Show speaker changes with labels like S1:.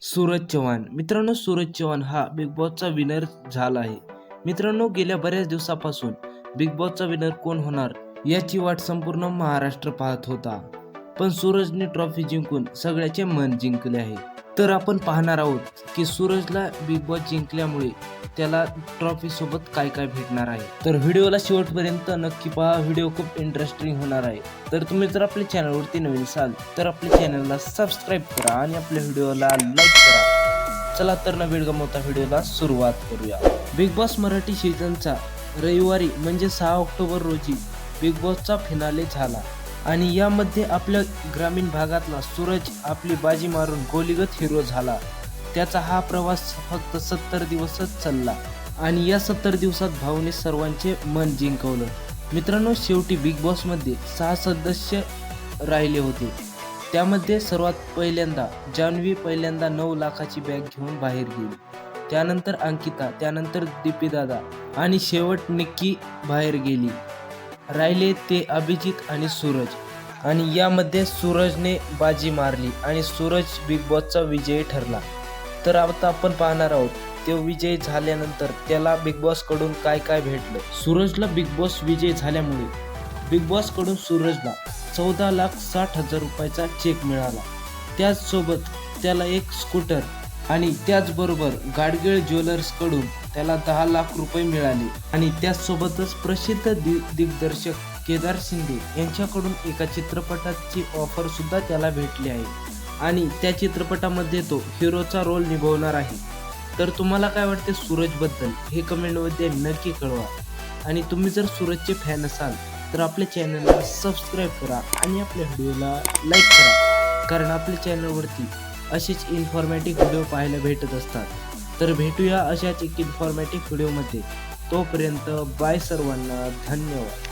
S1: सूरज चव्हाण. मित्रांनो सूरज चव्हाण हा big बॉसचा winner झाला आहे. मित्रांनो गेल्या बऱ्याच दिवसापासून बिग बॉसचा विनर कोण होणार याची वाट संपूर्ण महाराष्ट्र पाहत होता. पण सूरजने ट्रॉफी जिंकून सगळ्याचे मन जिंकले आहे. तर आपण पाहणार आहोत की सूरजला बिग बॉस जिंकल्यामुळे त्याला ट्रॉफी सोबत काय काय भेटणार आहे. तर व्हिडिओला शेवटपर्यंत नक्की पहा व्हिडिओ खूप इंटरेस्टिंग होणार आहे. तर तुम्ही जर आपल्या चॅनलवरती नवीन असाल तर आपल्या चॅनलला सबस्क्राईब करा आणि आपल्या व्हिडिओला लाईक करा. चला तर न वेळ गमवता व्हिडिओला सुरुवात करूया. बिग बॉस मराठी सीझनचा रविवारी म्हणजे सहा ऑक्टोबर रोजी बिग बॉसचा फिनाले झाला. आणि यामध्ये आपल्या ग्रामीण भागातला सूरज आपली बाजी मारून गोलीगत हिरो झाला. त्याचा हा प्रवास फक्त सत्तर दिवसच चालला आणि या सत्तर दिवसात भाऊने सर्वांचे मन जिंकवलं. मित्रांनो शेवटी बिग बॉसमध्ये सहा सदस्य राहिले होते. त्यामध्ये सर्वात पहिल्यांदा जान्हवी पहिल्यांदा नऊ लाखाची बॅग घेऊन बाहेर गेली. त्यानंतर अंकिता त्यानंतर दीपीदादा आणि शेवट निक्की बाहेर गेली. राहिले ते अभिजित आणि सूरज. आणि यामध्ये सूरजने बाजी मारली आणि सूरज बिग बॉसचा विजयी ठरला. तर आता आपण पाहणार आहोत तो विजय झाल्यानंतर त्याला बिग बॉसकडून काय काय भेटलं? सूरजला बिग बॉस विजय झाल्यामुळे बिग बॉसकडून सूरजला चौदा लाख साठ हजार रुपयाचा चेक मिळाला. त्याचसोबत त्याला एक स्कूटर आणि त्याचबरोबर गाडगेळ ज्वेलर्सकडून त्याला दहा लाख रुपये मिळाले. आणि त्याचसोबतच प्रसिद्ध दि दिग्दर्शक केदार शिंदे यांच्याकडून एका चित्रपटाची ऑफरसुद्धा त्याला भेटली आहे. आणि त्या चित्रपटामध्ये तो हिरोचा रोल निभावणार आहे. तर तुम्हाला काय वाटते सूरजबद्दल हे कमेंटमध्ये नक्की कळवा. आणि तुम्ही जर सूरजचे फॅन असाल तर आपल्या चॅनलला सबस्क्राईब करा आणि आपल्या व्हिडिओला लाईक करा. कारण आपल्या चॅनलवरती अशीच इन्फॉर्मॅटिव्ह व्हिडिओ पाहायला भेटत असतात. तर भेटूया अशाच एक इन्फॉर्मॅटिव्ह व्हिडिओमध्ये तोपर्यंत बाय सर्वांना धन्यवाद.